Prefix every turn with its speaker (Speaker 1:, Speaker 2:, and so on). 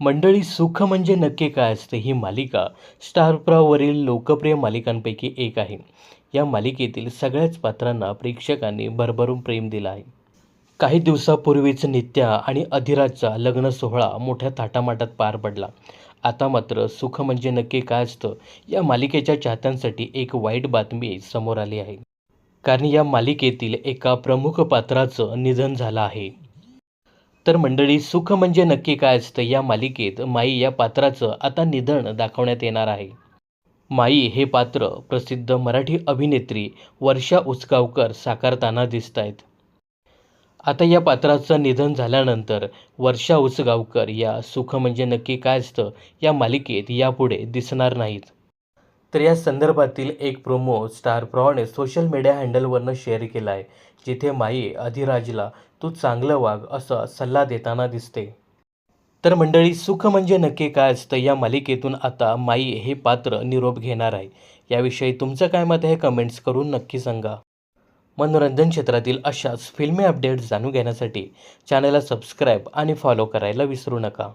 Speaker 1: मंडळी सुख म्हणजे नक्की काय असते ही मालिका स्टारप्रावरील लोकप्रिय मालिकांपैकी एक आहे. या मालिकेतील सगळ्याच पात्रांना प्रेक्षकांनी भरभरून प्रेम दिला आहे. काही दिवसापूर्वीच नित्या आणि अधिराजचा लग्न सोहळा मोठ्या थाटामाटात पार पडला. आता मात्र सुख म्हणजे नक्की काय असतं या मालिकेच्या चाहत्यांसाठी एक वाईट बातमी समोर आली आहे. कारण या मालिकेतील एका प्रमुख पात्राचं निधन झालं आहे. तर मंडळी सुख म्हणजे नक्की काय असतं या मालिकेत माई या पात्राचं आता निधन दाखवण्यात येणार आहे. माई हे पात्र प्रसिद्ध मराठी अभिनेत्री वर्षा उसगावकर साकारताना दिसत आहेत आता या पात्राचं निधन झाल्यानंतर वर्षा उसगावकर या सुख म्हणजे नक्की काय असतं या मालिकेत यापुढे दिसणार नाहीत. तर या संदर्भातील एक प्रोमो स्टार प्रॉने सोशल मीडिया हँडलवरनं शेअर केला आहे जिथे माई अधिराजला तू चांगलं वाघ असा सल्ला देताना दिसते. तर मंडळी सुख म्हणजे नक्की काय असतं या मालिकेतून आता माई हे पात्र निरोप घेणार आहे. याविषयी तुमचं काय मत आहे कमेंट्स करून नक्की सांगा. मनोरंजन क्षेत्रातील अशाच फिल्मी अपडेट्स जाणून घेण्यासाठी चॅनलला सबस्क्राईब आणि फॉलो करायला विसरू नका.